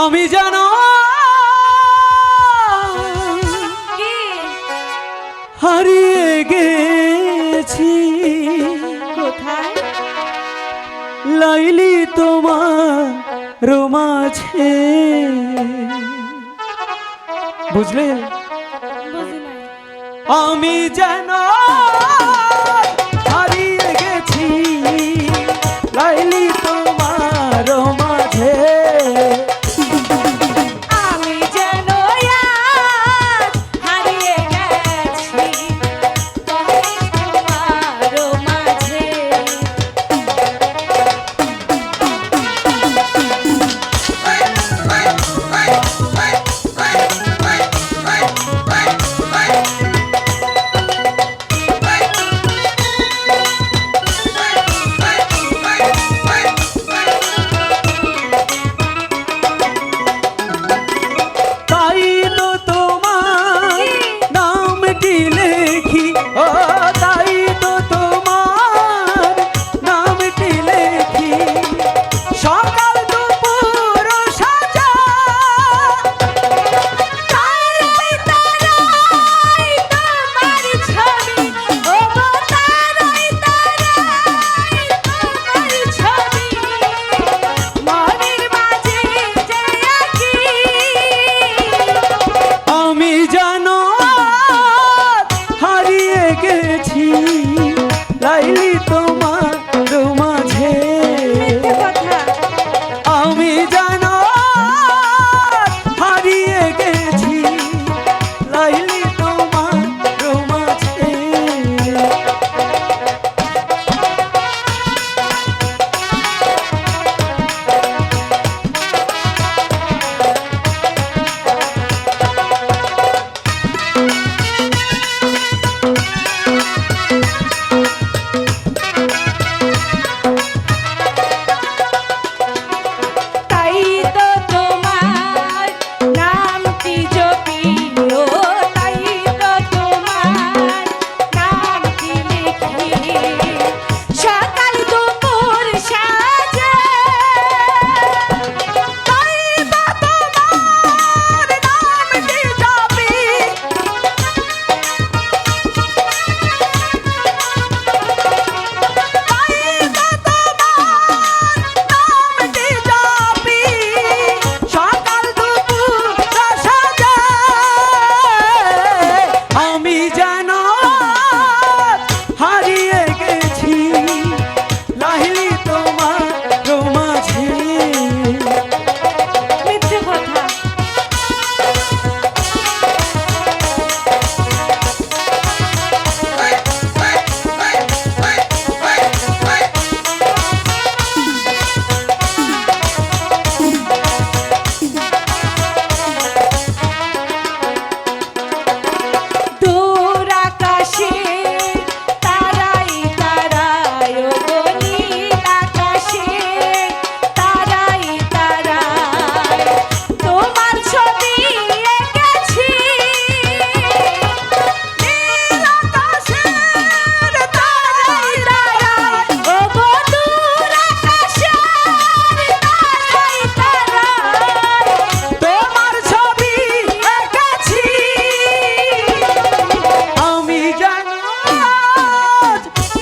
আমি যেন হারিয়ে গেছি। কোথায়? লাইলি তোমার রোমাঝে বুঝলে? আমি যেন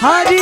啊！